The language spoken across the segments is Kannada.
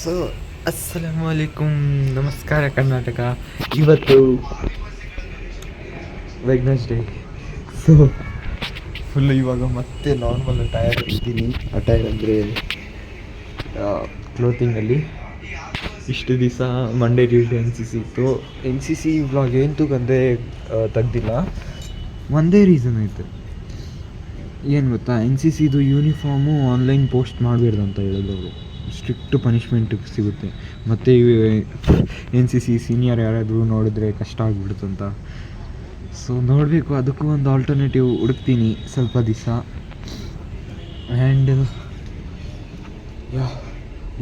ಸೊ ಅಸ್ಸಲಾಮು ಅಲೈಕುಮ್ ನಮಸ್ಕಾರ ಕರ್ನಾಟಕ ಇವತ್ತು ವೆಗ್ನಸ್ಡೇ ಸೊ ಫುಲ್ ಇವಾಗ ಮತ್ತೆ ನಾರ್ಮಲ್ ಟೈರ್ ಇದ್ದೀನಿ ಟೈರ್ ಅಂದರೆ ಕ್ಲೋತಿಂಗಲ್ಲಿ ಇಷ್ಟು ದಿವಸ Monday Tuesday N C C ಇತ್ತು. ಎನ್ ಸಿ ಸಿ ವ್ಲಾಗ್ ಏನು ಅಂದರೆ ತೆಗ್ದಿಲ್ಲ. ಒಂದೇ ರೀಸನ್ ಐತೆ. ಏನು ಗೊತ್ತಾ? ಎನ್ ಸಿ ಸಿದು ಯೂನಿಫಾರ್ಮು ಆನ್ಲೈನ್ ಪೋಸ್ಟ್ ಮಾಡಬಾರ್ದು ಅಂತ ಹೇಳಿದ್ರು ಅವರು. ಸ್ಟ್ರಿಕ್ಟ್ ಪನಿಷ್ಮೆಂಟ್ ಸಿಗುತ್ತೆ. ಮತ್ತು ಎನ್ ಸಿ ಸಿ ಸೀನಿಯರ್ ಯಾರಾದರೂ ನೋಡಿದ್ರೆ ಕಷ್ಟ ಆಗಿಬಿಡುತ್ತಂತ ಸೊ ನೋಡಬೇಕು. ಅದಕ್ಕೂ ಒಂದು ಆಲ್ಟರ್ನೇಟಿವ್ ಹುಡುಕ್ತೀನಿ ಸ್ವಲ್ಪ ದಿವಸ. ಆ್ಯಂಡ್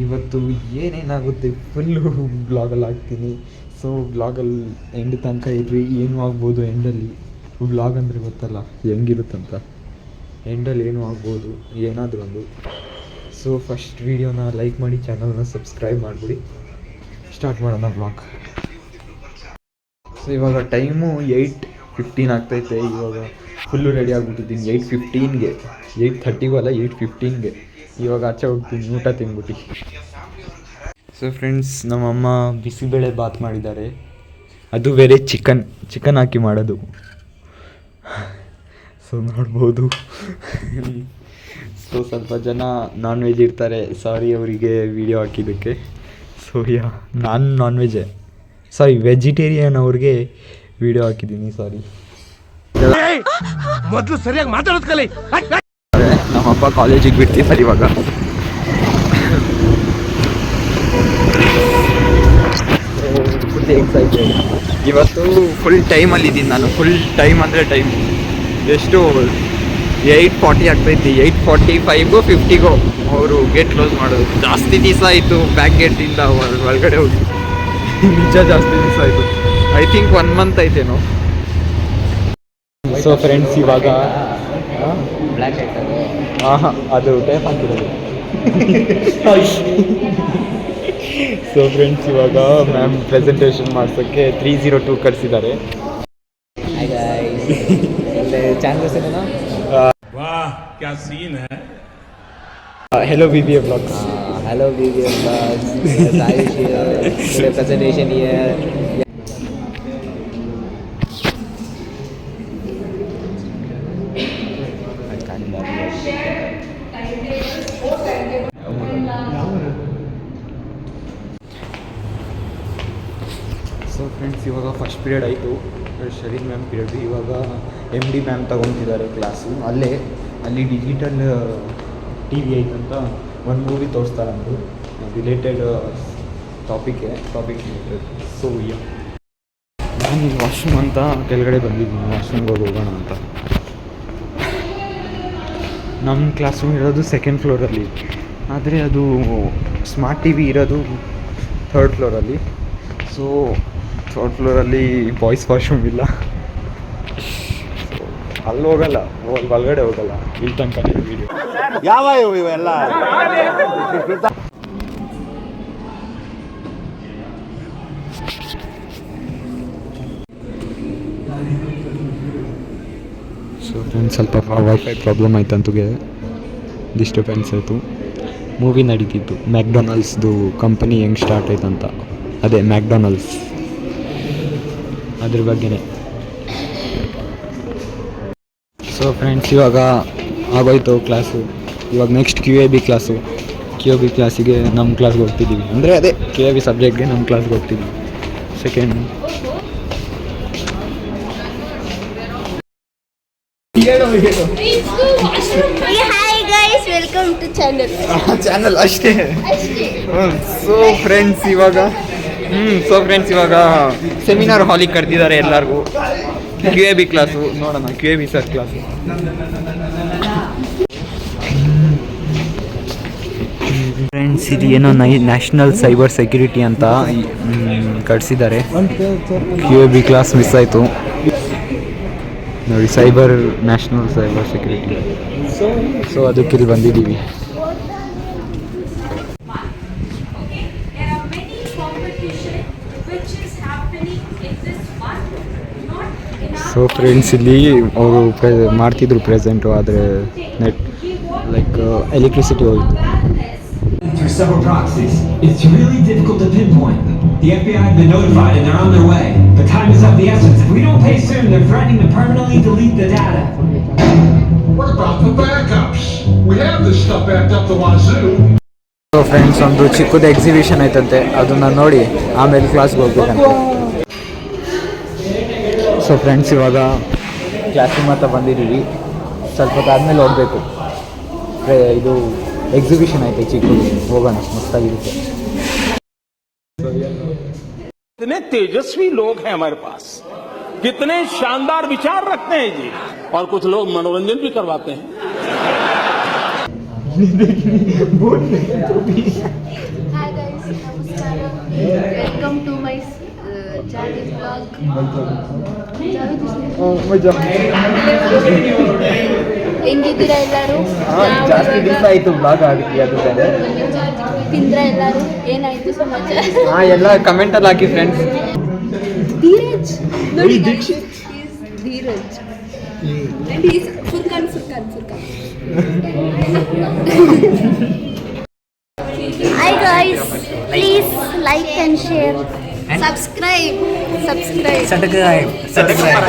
ಇವತ್ತು ಏನೇನಾಗುತ್ತೆ? ಫುಲ್ಲು ಬ್ಲಾಗಲ್ಲಿ ಹಾಕ್ತೀನಿ. ಸೊ ಬ್ಲಾಗಲ್ಲಿ ಎಂಡ್ ತನಕ ಇರ್ರಿ. ಏನು ಆಗ್ಬೋದು ಎಂಡಲ್ಲಿ ಬ್ಲಾಗ್ ಅಂದರೆ ಗೊತ್ತಲ್ಲ? ಹೆಂಗಿರುತ್ತಂತ? ಎಂಡಲ್ಲಿ ಏನು ಆಗ್ಬೋದು? ಏನಾದರೂ ಒಂದು. ಸೊ ಫಸ್ಟ್ ವೀಡಿಯೋನ ಲೈಕ್ ಮಾಡಿ ಚಾನಲ್ನ ಸಬ್ಸ್ಕ್ರೈಬ್ ಮಾಡಿಬಿಡಿ. ಸ್ಟಾರ್ಟ್ ಮಾಡೋಣ ಬ್ಲಾಗ್ ಸೊ ಇವಾಗ ಟೈಮು ಏಯ್ಟ್ ಫಿಫ್ಟೀನ್ ಆಗ್ತೈತೆ. ಇವಾಗ ಫುಲ್ಲು ರೆಡಿ ಆಗಿಬಿಟ್ಟಿದ್ದೀನಿ. ಏಯ್ಟ್ ಫಿಫ್ಟೀನ್ಗೆ ಏಯ್ಟ್ ಥರ್ಟಿಗೂ ಅಲ್ಲ ಏಯ್ಟ್ ಫಿಫ್ಟೀನ್ಗೆ ಇವಾಗ ಆಚೆ ಹೋಗ್ತೀನಿ. ಊಟ ತಿಂದ್ಬಿಟ್ಟು ಸೊ ಫ್ರೆಂಡ್ಸ್ ನಮ್ಮಮ್ಮ ಬಿಸಿಬೇಳೆ ಬಾತ್ ಮಾಡಿದ್ದಾರೆ. ಅದು ಬೇರೆ ಚಿಕನ್ ಚಿಕನ್ ಹಾಕಿ ಮಾಡೋದು. ಸೊ ನೋಡ್ಬೋದು. ಸೊ ಸ್ವಲ್ಪ ಜನ ನಾನ್ ವೆಜ್ ಇರ್ತಾರೆ. ಸಾರಿ ಅವರಿಗೆ ವಿಡಿಯೋ ಹಾಕಿದ್ದಕ್ಕೆ. ಸೊ ಯಾ ನಾನು ನಾನ್ ವೆಜ್ಜೆ ಸಾರಿ ವೆಜಿಟೇರಿಯನ್ ಅವ್ರಿಗೆ ವಿಡಿಯೋ ಹಾಕಿದ್ದೀನಿ ಸಾರಿ ಮೊದಲು ಸರಿಯಾಗಿ ಮಾತಾಡೋದು ಕಲಿ. ನಮ್ಮಪ್ಪ ಕಾಲೇಜಿಗೆ ಬಿಡ್ತಿದ್ದಾರೆ ಇವಾಗ. ಎಕ್ಸೈಟೆಡ್ ಇವತ್ತು ಫುಲ್ ಟೈಮಲ್ಲಿದ್ದೀನಿ ನಾನು. ಫುಲ್ ಟೈಮ್ ಅಂದರೆ ಟೈಮ್ ಎಷ್ಟು ಏಯ್ಟ್ ಫಾರ್ಟಿ ಆಗ್ತೈತಿ ಏಯ್ಟ್ ಫಾರ್ಟಿ ಫೈವ್ಗೋ ಫಿಫ್ಟಿಗೋ ಅವರು ಗೇಟ್ ಕ್ಲೋಸ್ ಮಾಡೋದು. ಜಾಸ್ತಿ ದಿವಸ ಆಯಿತು. ಬ್ಯಾಕ್ ಗೇಟಿಂದ ಒಳಗಡೆ ಹೋಗಿ. ನಿಜ ಜಾಸ್ತಿ ದಿವಸ ಆಯಿತು. ಐ ಥಿಂಕ್ ಒನ್ ಮಂತ್ ಐತೇನೋ ಸೊ ಫ್ರೆಂಡ್ಸ್ ಇವಾಗ ಹಾಂ ಹಾಂ ಅದು ಟೈಪ್ ಹಾಕಿರೋದು. ಸೊ ಫ್ರೆಂಡ್ಸ್ ಇವಾಗ ಮ್ಯಾಮ್ ಪ್ರೆಸೆಂಟೇಷನ್ ಮಾಡ್ಸೋಕ್ಕೆ ತ್ರೀ ಜೀರೋ ಟೂ ಕಳಿಸಿದ್ದಾರೆ ಹಾಯ್ ಕ್ಯಾ scene high hello B B A blogs hello B B M Ayush today presentation year so friends ಇವಾಗ ಫಸ್ಟ್ ಪೀರಿಯಡ್ ಆಯಿತು. ಶರೀರ್ ಮ್ಯಾಮ್ ಪೀರಿಯಡ್ ಇವಾಗ ಎಂ ಡಿ ಮ್ಯಾಮ್ ತಗೊತಿದ್ದಾರೆ ಕ್ಲಾಸು ಅಲ್ಲೇ ಅಲ್ಲಿ ಡಿಜಿಟಲ್ ಟಿ ವಿ ಐತಂತ ಒಂದು ಮೂವಿ ತೋರಿಸ್ತಾರಂದು ರಿಲೇಟೆಡ್ ಟಾಪಿಕ್ಗೆ ಟಾಪಿಕ್ ಸೊ ಯ ನಾನು ವಾಶ್ರೂಮ್ ಅಂತ ಕೆಳಗಡೆ ಬಂದಿದ್ದೀನಿ. ವಾಶ್ರೂಮ್ಗೆ ಹೋಗಿ ಹೋಗೋಣ ಅಂತ. ನಮ್ಮ ಕ್ಲಾಸ್ ರೂಮ್ ಇರೋದು ಸೆಕೆಂಡ್ ಫ್ಲೋರಲ್ಲಿ ಆದರೆ ಅದು ಸ್ಮಾರ್ಟ್ ಟಿ ವಿ ಇರೋದು ಥರ್ಡ್ ಫ್ಲೋರಲ್ಲಿ ಸೊ ಥರ್ಡ್ ಫ್ಲೋರಲ್ಲಿ ಬಾಯ್ಸ್ ವಾಶ್ರೂಮ್ ಇಲ್ಲ. ಅಲ್ಲಿ ಹೋಗಲ್ಲ ಒಂದು ಒಳಗಡೆ ಹೋಗಲ್ಲ. ಇಲ್ಲಿ ತನಕ ವಿಡಿಯೋ ಯಾವ ಇವೆಲ್ಲ? ಸೊ ಫ್ರೆಂಡ್ಸ್ ಸ್ವಲ್ಪ ವೈಫೈ ಪ್ರಾಬ್ಲಮ್ ಆಯ್ತು ಅಂತುಗೆ ಡಿಸ್ಟರ್ಬೆನ್ಸ್ ಆಯಿತು. ಮೂವಿ ನಡೀತಿತ್ತು. ಮ್ಯಾಕ್ಡೊನಾಲ್ಡ್ಸ್ದು ಕಂಪನಿ ಹೆಂಗೆ ಸ್ಟಾರ್ಟ್ ಆಯ್ತಂತ. ಅದೇ ಮ್ಯಾಕ್ಡೊನಾಲ್ಡ್ಸ್ ಅದ್ರ ಬಗ್ಗೆನೇ. ಸೊ ಫ್ರೆಂಡ್ಸ್ ಇವಾಗ ಆಗೋಯ್ತು ಕ್ಲಾಸು ಇವಾಗ next Q A B class Q A B ಕ್ಲಾಸಿಗೆ ನಮ್ಮ ಕ್ಲಾಸ್ಗೆ ಹೋಗ್ತಿದ್ದೀವಿ. ಅಂದರೆ ಅದೇ ಕ್ಯೂ ಎ ಬಿ ಸಬ್ಜೆಕ್ಟ್ಗೆ ನಮ್ಮ ಕ್ಲಾಸ್ಗೆ ಹೋಗ್ತಿದ್ದೀವಿ. Second hi guys welcome to channel channel ಅಷ್ಟೇ. ಅಷ್ಟೇ. ಸೊ ಫ್ರೆಂಡ್ಸ್ ಇವಾಗ ಹ್ಞೂ ಸೊ ಫ್ರೆಂಡ್ಸ್ ಇವಾಗ ಸೆಮಿನಾರ್ ಹಾಲಿಗೆ ಕರೆದಿದ್ದಾರೆ ಎಲ್ಲರಿಗೂ. ಕ್ಯೂ ಎ ಬಿ ಕ್ಲಾಸು ನೋಡೋಣ Q A B sir class friends ಇದು ಏನೋ ನೈ ನ್ಯಾಷನಲ್ ಸೈಬರ್ ಸೆಕ್ಯೂರಿಟಿ ಅಂತ ಕಳಿಸಿದ್ದಾರೆ Q A B class miss ಆಯಿತು. ನೋಡಿ cyber national cyber security so ಅದಕ್ಕೆ ಇಲ್ಲಿ ಬಂದಿದ್ದೀವಿ. ಸೊ ಫ್ರೆಂಡ್ಸ್ ಇಲ್ಲಿ ಅವರು ಪ್ರೆ ಮಾಡ್ತಿದ್ರು ಪ್ರೆಸೆಂಟು ಆದರೆ ನೆಟ್ ಲೈಕ್ ಎಲೆಕ್ಟ್ರಿಸಿಟಿ ಹೋಗಿತ್ತು several proxies. It's really difficult to pinpoint. The FBI have been notified and they're on their way. But time is of the essence. If we don't pay soon, they're threatening to permanently delete the data. What about the backups? We have this stuff backed up the wazoo. So friends ಒಂದು ಚಿಕ್ಕದು ಎಕ್ಸಿಬಿಷನ್ ಐತಂತೆ ಅದನ್ನ ನೋಡಿ ಆಮೇಲೆ ಕ್ಲಾಸ್ಗೆ ಹೋಗ್ಬೇಕಂತೆ ಸೊ ಫ್ರೆಂಡ್ಸ್ ಇವಾಗ ಕ್ಲಾಸಿಗೆ ಮಾತ್ರ ಬಂದಿದ್ದೀವಿ ಸ್ವಲ್ಪ ಹೊತ್ತಾದ್ಮೇಲೆ ಹೋಗ್ಬೇಕು ಏ, ಇದು ಎಕ್ಸಿಬಿಷನ್ ಐತೆ ಚಿಕ್ಕದು ಹೋಗೋಣ ಮಸ್ತಾಗಿರುತ್ತೆ कितने तेजस्वी लोग हैं हमारे पास कितने शानदार विचार रखते हैं जी और कुछ लोग मनोरंजन भी करवाते हैं Hi guys, namaskaram. ಹೆಂಗಿದ್ದೀರಾ ಎಲ್ಲರೂ? ಜಾಸ್ತಿ ದಿವಸ ಆಯಿತು ಬ್ಲಾಗ್ ಆಗಿ ಅದು ಬೇರೆ ತಿಂದ್ರ ಎಲ್ಲರೂ? ಏನಾಯ್ತು ಸಮಾಚಾರ? ಹಾಂ ಎಲ್ಲ ಕಮೆಂಟಲ್ಲಿ ಹಾಕಿ ಫ್ರೆಂಡ್ಸ್ ಧೀರಜ್. ನೋಡಿ Dikshit. Dheeraj. Hi guys, please like and share. Subscribe. Subscribe.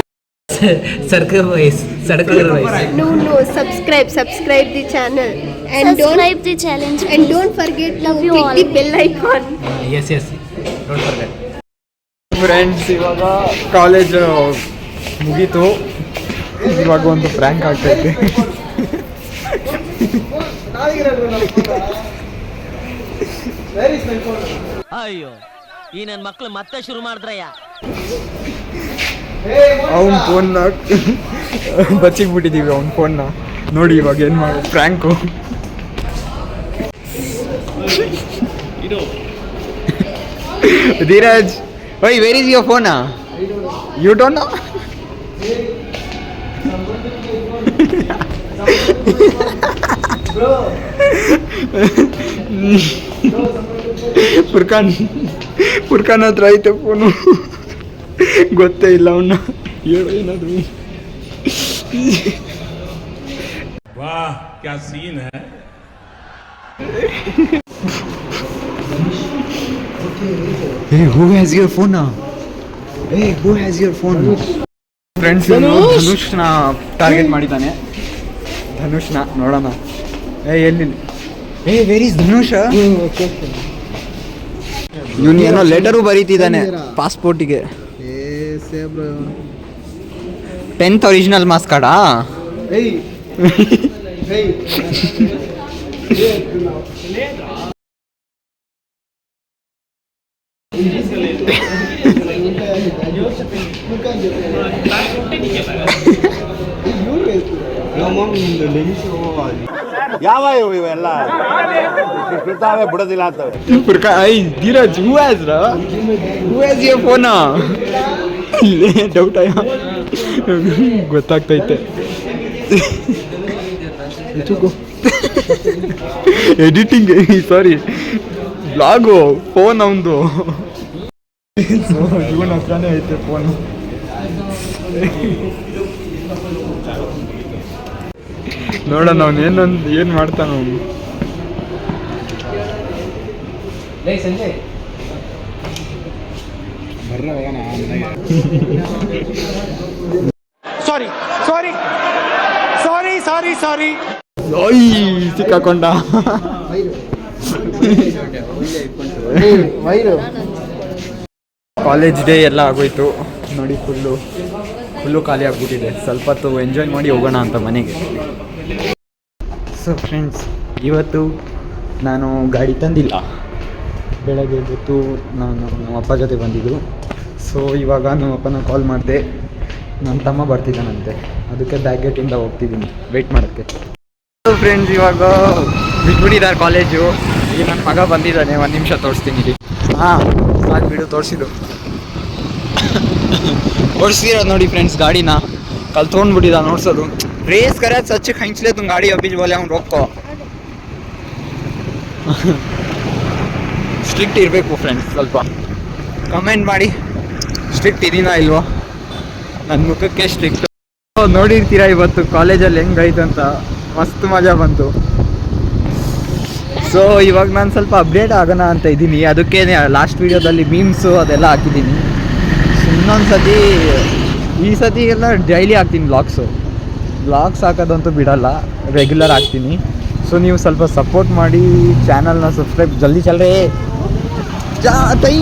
Circle wise circle wise No, no, subscribe, subscribe the channel. And don't Subscribe the challenge. and don't forget to Love you click all. the bell icon. Yes yes don't forget friends ಇವಾಗ ಕಾಲೇಜ್ ಮುಗೀತು ಇವಾಗ ಒಂದು ಫ್ರ್ಯಾಂಕ್ ಆಗ್ತೈತೆ ಅಯ್ಯೋ ಈ ನನ್ನ ಮಕ್ಳು ಮತ್ತೆ ಶುರು ಮಾಡಿದ್ರಯ್ಯ. ಅವ್ನ ಫೋನ್ನ ಬಚ್ಚಿಗೆ ಬಿಟ್ಟಿದ್ದೀವಿ ಅವ್ನ ಫೋನ್ನ ನೋಡಿ ಇವಾಗ ಏನು ಮಾಡು prank Dheeraj why where is your ಫೋನಾ you don't know Furqan ಹುಡ್ಕನ ಹತ್ರ ಐತೆ ಫೋನು ಗೊತ್ತೇ ಇಲ್ಲ ಅವನ್ನ ಹೇಳು ಏನಾದ್ರು. ಸೀನ್ ಏಯ್ who? has your phone now? Who who has your phone? Friends ಧನುಷ್ನ target ಮಾಡಿದ್ದಾನೆ. ಧನುಷ್ನ ನೋಡೋಣ. ಏ ಎಲ್ಲಿ? ಏ where is Dhanush? Okay okay ಇವನು ಏನೋ ಲೆಟರು ಬರೀತಿದ್ದಾನೆ ಪಾಸ್ಪೋರ್ಟಿಗೆ ಟೆಂತ್ ಒರಿಜಿನಲ್ ಮಾಸ್ ಕಾರ್ಡಾ ಯಾವ ಇವು ಇವೆಲ್ಲ? ಬಿಡ್ತಾವೆ ಬಿಡೋದಿಲ್ಲ ಅಂತವೆ has, ra? Who has your phone? ಇಲ್ಲೇ ಡೌಟ್ ಆಯ? ಗೊತ್ತಾಗ್ತೈತೆ ಎಡಿಟಿಂಗ್ ಸಾರಿ ಬ್ಲಾಗು ಫೋನ್ ಅವನದು ಸೊ ಇವನ ಹತ್ರನೇ ಐತೆ ಫೋನು ನೋಡೋಣ ಅವ್ನು ಏನೊಂದು ಏನು ಮಾಡ್ತಾನ ಅವನು. ಸಾರಿ ಓಯ್ ಸಿಕ್ಕಾಕೊಂಡ. ಕಾಲೇಜ್ ಡೇ ಎಲ್ಲ ಆಗೋಯ್ತು. ನೋಡಿ ಫುಲ್ಲು ಫುಲ್ಲು ಖಾಲಿ ಆಗ್ಬಿಟ್ಟಿದೆ. ಸ್ವಲ್ಪ ಹೊತ್ತು ಎಂಜಾಯ್ ಮಾಡಿ ಹೋಗೋಣ ಅಂತ ಮನೆಗೆ. ಸೊ ಫ್ರೆಂಡ್ಸ್ ಇವತ್ತು ನಾನು ಗಾಡಿ ತಂದಿಲ್ಲ. ಬೆಳಗ್ಗೆ ಇವತ್ತು ನಾನು ನಮ್ಮ ಅಪ್ಪ ಜೊತೆ ಬಂದಿದ್ದು. ಸೊ ಇವಾಗ ನಮ್ಮ ಅಪ್ಪನ ಕಾಲ್ ಮಾಡಿದೆ. ನನ್ನ ತಮ್ಮ ಬರ್ತಿದ್ದಾನಂತೆ. ಅದಕ್ಕೆ ಬ್ಯಾಕ್ ಗೇಟಿಂದ ಹೋಗ್ತಿದ್ದೀನಿ. ವೆಯ್ಟ್ ಮಾಡೋಕ್ಕೆ. ಫ್ರೆಂಡ್ಸ್ ಇವಾಗ ಬಿಟ್ಬಿಟ್ಟಿದ್ದಾರೆ ಕಾಲೇಜು ಈಗ ನನ್ನ ಮಗ ಬಂದಿದ್ದಾನೆ, ಒಂದು ನಿಮಿಷ ತೋರಿಸ್ತೀನಿ ಇಲ್ಲಿ. ಹಾಂ, ಸಾಕು ಬಿಡು, ತೋರಿಸಿದ್ದು. ಓಡಿಸ್ತೀರ ನೋಡಿ ಫ್ರೆಂಡ್ಸ್ ಗಾಡಿನ. ಕಲ್ ತೊಗೊಂಡ್ಬಿಟ್ಟಿದ್ದ ರೇಸ್ ಕರೆಯೋದು ಸಚ್ಚ ಖಂಚ್ಲೆ ತುಂಬ ಗಾಡಿ ಅಬ್ಬಿಜ್ ಬೋಲೆ ಅವ್ನು ರೊಕ್ಕೋ ಸ್ಟ್ರಿಕ್ಟ್ ಇರಬೇಕು ಫ್ರೆಂಡ್ಸ್ ಸ್ವಲ್ಪ. ಕಮೆಂಟ್ ಮಾಡಿ. ಸ್ಟ್ರಿಕ್ಟ್ ಇದೀನಾ ಇಲ್ವೋ? ನನ್ನ ಮುಖಕ್ಕೆ ಸ್ಟ್ರಿಕ್ಟ್ ನೋಡಿರ್ತೀರಾ ಇವತ್ತು ಕಾಲೇಜಲ್ಲಿ ಹೆಂಗೈತೆ ಅಂತ? ಮಸ್ತ್ ಮಜಾ ಬಂತು. ಸೊ ಇವಾಗ ನಾನು ಸ್ವಲ್ಪ ಅಪ್ಡೇಟ್ ಆಗೋಣ ಅಂತ ಇದ್ದೀನಿ. ಅದಕ್ಕೆ ಲಾಸ್ಟ್ ವೀಡಿಯೋದಲ್ಲಿ ಮೀಮ್ಸು ಅದೆಲ್ಲ ಹಾಕಿದ್ದೀನಿ. ಇನ್ನೊಂದು ಸತಿ ಈ ಸತಿ ಎಲ್ಲ ಡೈಲಿ ಹಾಕ್ತೀನಿ ಬ್ಲಾಗ್ಸು ಬ್ಲಾಗ್ಸ್ ಹಾಕೋದಂತೂ ಬಿಡಲ್ಲ ರೆಗ್ಯುಲರ್ ಆಗ್ತೀನಿ. ಸೊ ನೀವು ಸ್ವಲ್ಪ ಸಪೋರ್ಟ್ ಮಾಡಿ ಚಾನಲ್ನ ಸಬ್ಸ್ಕ್ರೈಬ್ ಜಲ್ದಿ ಚಲ್ರೇ. ಜಾ ತೈ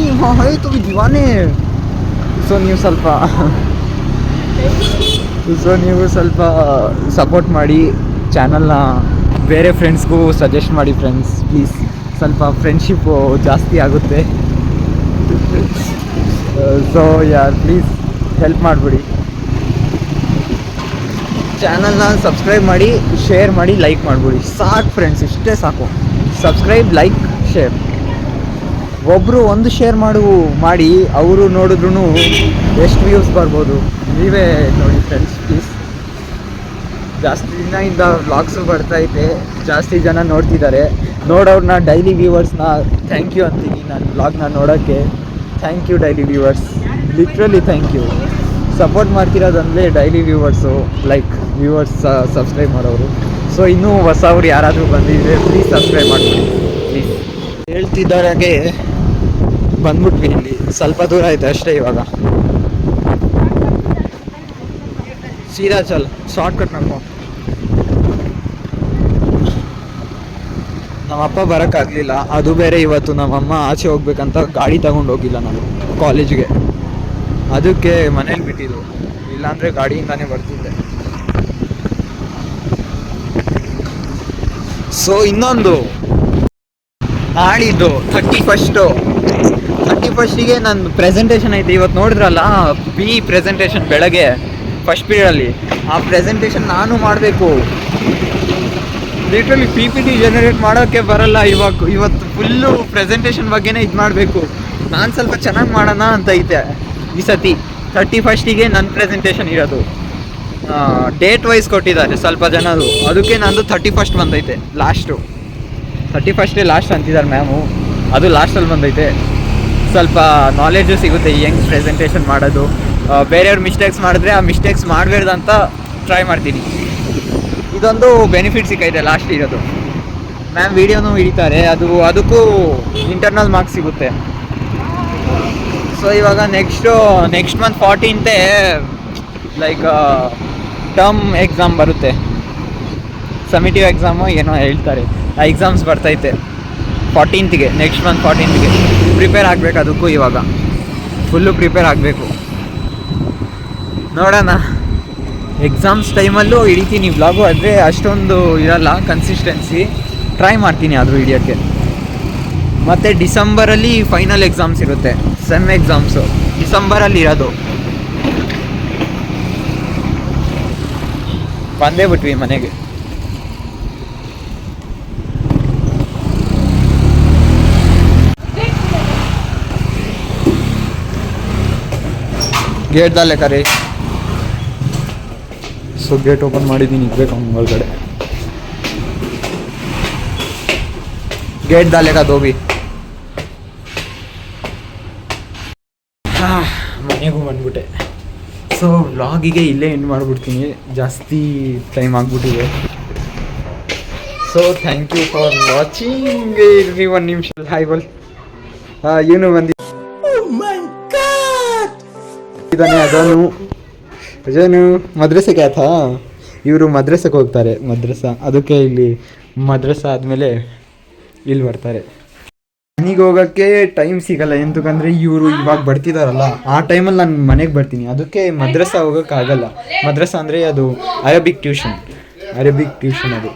ಆಯಿತು ದಿವಾನೇ. ಸೊ ನೀವು ಸ್ವಲ್ಪ ಸೊ ನೀವು ಸ್ವಲ್ಪ ಸಪೋರ್ಟ್ ಮಾಡಿ ಚಾನಲ್ನ ಬೇರೆ ಫ್ರೆಂಡ್ಸ್ಗೂ ಸಜೆಸ್ಟ್ ಮಾಡಿ ಫ್ರೆಂಡ್ಸ್ ಪ್ಲೀಸ್ ಸ್ವಲ್ಪ ಫ್ರೆಂಡ್ಶಿಪ್ಪು ಜಾಸ್ತಿ ಆಗುತ್ತೆ. ಸೊ ಯಾರ್ ಪ್ಲೀಸ್ ಹೆಲ್ಪ್ ಮಾಡಿಬಿಡಿ. ಚಾನಲ್ನ ಸಬ್ಸ್ಕ್ರೈಬ್ ಮಾಡಿ ಶೇರ್ ಮಾಡಿ ಲೈಕ್ ಮಾಡ್ಬಿಡಿ. ಸಾಕು ಫ್ರೆಂಡ್ಸ್ ಇಷ್ಟೇ ಸಾಕು. ಸಬ್ಸ್ಕ್ರೈಬ್ ಲೈಕ್ ಶೇರ್ ಒಬ್ಬರು ಒಂದು ಶೇರ್ ಮಾಡು, ಮಾಡಿ, ಅವರು ನೋಡಿದ್ರು ಎಷ್ಟು ವ್ಯೂಸ್ ಬರ್ಬೋದು. ನೀವೇ ನೋಡಿ ಫ್ರೆಂಡ್ಸ್ ಪ್ಲೀಸ್ ಜಾಸ್ತಿ ದಿನ ಇಂದ ವ್ಲಾಗ್ಸು ಬರ್ತೈತೆ ಜಾಸ್ತಿ ಜನ ನೋಡ್ತಿದ್ದಾರೆ. ನೋಡೋರ್ನ ಡೈಲಿ ವ್ಯೂವರ್ಸ್ನ ಥ್ಯಾಂಕ್ ಯು ಅಂತೀನಿ ನಾನು ವ್ಲಾಗ್ನ ನೋಡೋಕ್ಕೆ thank you daily viewers literally thank you support ಮಾಡ್ತಿರೋದಂದರೆ daily viewers like viewers subscribe ಮಾಡೋರು. ಸೊ ಇನ್ನೂ ಹೊಸವ್ರು ಯಾರಾದರೂ ಬಂದಿದ್ರೆ ಪ್ಲೀಸ್ ಸಬ್ಸ್ಕ್ರೈಬ್ ಮಾಡಿಬಿಡಿ ಪ್ಲೀಸ್ ಹೇಳ್ತಿದ್ದಾಗೆ ಬಂದ್ಬಿಟ್ವಿ ಇಲ್ಲಿ. ಸ್ವಲ್ಪ ದೂರ ಆಯ್ತು ಅಷ್ಟೇ ಇವಾಗ. ಸೀದಾ ಚಲ್ ಶಾರ್ಟ್ ಕಟ್ ಮಾಡ್ಕೊ ನಮ್ಮಪ್ಪ ಬರೋಕ್ಕಾಗಲಿಲ್ಲ. ಅದು ಬೇರೆ ಇವತ್ತು ನಮ್ಮಮ್ಮ ಆಚೆ ಹೋಗ್ಬೇಕಂತ ಗಾಡಿ ತಗೊಂಡು ಹೋಗಿಲ್ಲ ನಾನು ಕಾಲೇಜ್ಗೆ ಅದಕ್ಕೆ ಮನೇಲಿ ಬಿಟ್ಟಿದ್ದು. ಇಲ್ಲಾಂದರೆ ಗಾಡಿಯಿಂದಾನೇ ಬರ್ತಿದ್ದೆ. ಸೊ ಇನ್ನೊಂದು. ನಾಳಿದ್ದು ಥರ್ಟಿ ಫಸ್ಟು ಥರ್ಟಿ ಫಸ್ಟಿಗೆ ನನ್ನ ಪ್ರೆಸೆಂಟೇಷನ್ ಐತೆ. ಇವತ್ತು ನೋಡಿದ್ರಲ್ಲ ಬಿ ಪ್ರೆಸೆಂಟೇಷನ್ ಬೆಳಗ್ಗೆ ಫಸ್ಟ್ ಪೀರಿಯಡಲ್ಲಿ ಆ ಪ್ರೆಸೆಂಟೇಷನ್ ನಾನು ಮಾಡಬೇಕು. Literally P P T generate ಮಾಡೋಕ್ಕೆ ಬರಲ್ಲ ಇವಾಗ. ಇವತ್ತು ಫುಲ್ಲು ಪ್ರೆಸೆಂಟೇಷನ್ ಬಗ್ಗೆನೇ ಇದು ಮಾಡಬೇಕು. ನಾನು ಸ್ವಲ್ಪ ಚೆನ್ನಾಗಿ ಮಾಡೋಣ ಅಂತ ಐತೆ. ಈ ಸತಿ ಥರ್ಟಿ ಫಸ್ಟಿಗೆ ನನ್ನ ಪ್ರೆಸೆಂಟೇಷನ್ ಇರೋದು. ಡೇಟ್ ವೈಸ್ ಕೊಟ್ಟಿದ್ದಾರೆ ಸ್ವಲ್ಪ ಜನರು. ಅದಕ್ಕೆ ನಂದು ಥರ್ಟಿ ಫಸ್ಟ್ ಬಂದೈತೆ ಲಾಸ್ಟು ಥರ್ಟಿ ಫಸ್ಟೇ ಲಾಸ್ಟ್ ಅಂತಿದ್ದಾರೆ ಮ್ಯಾಮು ಅದು ಲಾಸ್ಟಲ್ಲಿ ಬಂದೈತೆ. ಸ್ವಲ್ಪ ನಾಲೆಡ್ಜು ಸಿಗುತ್ತೆ ಹೆಂಗೆ ಪ್ರೆಸೆಂಟೇಷನ್ ಮಾಡೋದು. ಬೇರೆಯವ್ರ ಮಿಸ್ಟೇಕ್ಸ್ ಮಾಡಿದ್ರೆ ಆ ಮಿಸ್ಟೇಕ್ಸ್ ಮಾಡಬೇಡ್ದು ಅಂತ ಟ್ರೈ ಮಾಡ್ತೀನಿ. ಇದೊಂದು ಬೆನಿಫಿಟ್ ಸಿಕ್ಕೈತೆ ಲಾಸ್ಟ್ ಇರೋದು. ಮ್ಯಾಮ್ ವೀಡಿಯೋನು ಹಿಡಿತಾರೆ. ಅದು, ಅದಕ್ಕೂ ಇಂಟರ್ನಲ್ ಮಾರ್ಕ್ಸ್ ಸಿಗುತ್ತೆ. ಸೊ ಇವಾಗ ನೆಕ್ಸ್ಟು ನೆಕ್ಸ್ಟ್ ಮಂತ್ ಫಾರ್ಟೀನ್ತೆ ಲೈಕ್ ಟರ್ಮ್ ಎಕ್ಸಾಮ್ ಬರುತ್ತೆ. ಸಮಿಟಿವ್ ಎಕ್ಸಾಮು ಏನೋ ಹೇಳ್ತಾರೆ. ಆ ಎಕ್ಸಾಮ್ಸ್ ಬರ್ತೈತೆ. ಫಾರ್ಟೀನ್ತ್ಗೆ ನೆಕ್ಸ್ಟ್ ಮಂತ್ ಫಾರ್ಟೀನ್ತ್ಗೆ ಪ್ರಿಪೇರ್ ಆಗಬೇಕು ಅದಕ್ಕೂ ಇವಾಗ. ಫುಲ್ಲು ಪ್ರಿಪೇರ್ ಆಗಬೇಕು. ನೋಡೋಣ. ಎಕ್ಸಾಮ್ಸ್ ಟೈಮಲ್ಲೂ ಹಿಡಿತೀನಿ. ವ್ಲಾಗು ಆದರೆ ಅಷ್ಟೊಂದು ಇರಲ್ಲ ಕನ್ಸಿಸ್ಟೆನ್ಸಿ ಟ್ರೈ ಮಾಡ್ತೀನಿ ಆದರೂ ಹಿಡಿಯೋಕ್ಕೆ. ಮತ್ತು ಡಿಸೆಂಬರಲ್ಲಿ ಫೈನಲ್ ಎಕ್ಸಾಮ್ಸ್ ಇರುತ್ತೆ. ಸೆಮ್ ಎಕ್ಸಾಮ್ಸು ಡಿಸೆಂಬರಲ್ಲಿ ಇರೋದು. ಬಂದೇ ಬಿಟ್ವಿ ಮನೆಗೆ. ಗೇಟ್ ದಾಲೆ ಕರೆ. ಸೊ ಗೇಟ್ ಓಪನ್ ಮಾಡಿದ್ದೀನಿ ಇರ್ಬೇಕು ಅವ್ನ ಒಳಗಡೆ. ಗೇಟ್ ದಾಲೆಗ ದೋಬಿ ಮನೆಗೂ ಬಂದ್ಬಿಟ್ಟೆ. ಸೊ ವ್ಲಾಗಿಗೆ ಇಲ್ಲೇ ಎಂಡ್ ಮಾಡಿಬಿಡ್ತೀನಿ. ಜಾಸ್ತಿ ಟೈಮ್ ಆಗಿಬಿಟ್ಟಿದೆ. So thank you for watching ಇರ್ರಿ ಒನ್ ನಿಮಿಷ ಹಾಯ್ ಬಲ್ ಇವನು ಬಂದಿ ಇದಾನೆ ಅದನು ಅಜನು ಮದ್ರಸೆಗೆ ಆಯ್ತಾ? ಇವರು ಮದ್ರಸಕ್ಕೆ ಹೋಗ್ತಾರೆ ಮದ್ರಸ. ಅದಕ್ಕೆ ಇಲ್ಲಿ ಮದ್ರಸ ಆದಮೇಲೆ ಇಲ್ಲಿ ಬರ್ತಾರೆ. ಮನೆಗೆ ಹೋಗೋಕ್ಕೆ ಟೈಮ್ ಸಿಗಲ್ಲ. ಎಂತಕ್ಕಂದ್ರೆ ಇವರು ಇವಾಗ ಬರ್ತಿದಾರಲ್ಲ ಆ ಟೈಮಲ್ಲಿ ನಾನು ಮನೆಗೆ ಬರ್ತೀನಿ. ಅದಕ್ಕೆ ಮದ್ರಸ ಹೋಗೋಕ್ಕಾಗಲ್ಲ ಮದ್ರಸ ಅಂದರೆ ಅದು ಅರೇಬಿಕ್ ಟ್ಯೂಷನ್ ಅರೇಬಿಕ್ ಟ್ಯೂಷನ್ ಅದು.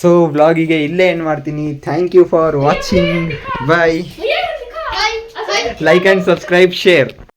ಸೊ ವ್ಲಾಗಿಗೆ ಇಲ್ಲೇ ಏನು ಮಾಡ್ತೀನಿ. Thank you for watching bye like and subscribe share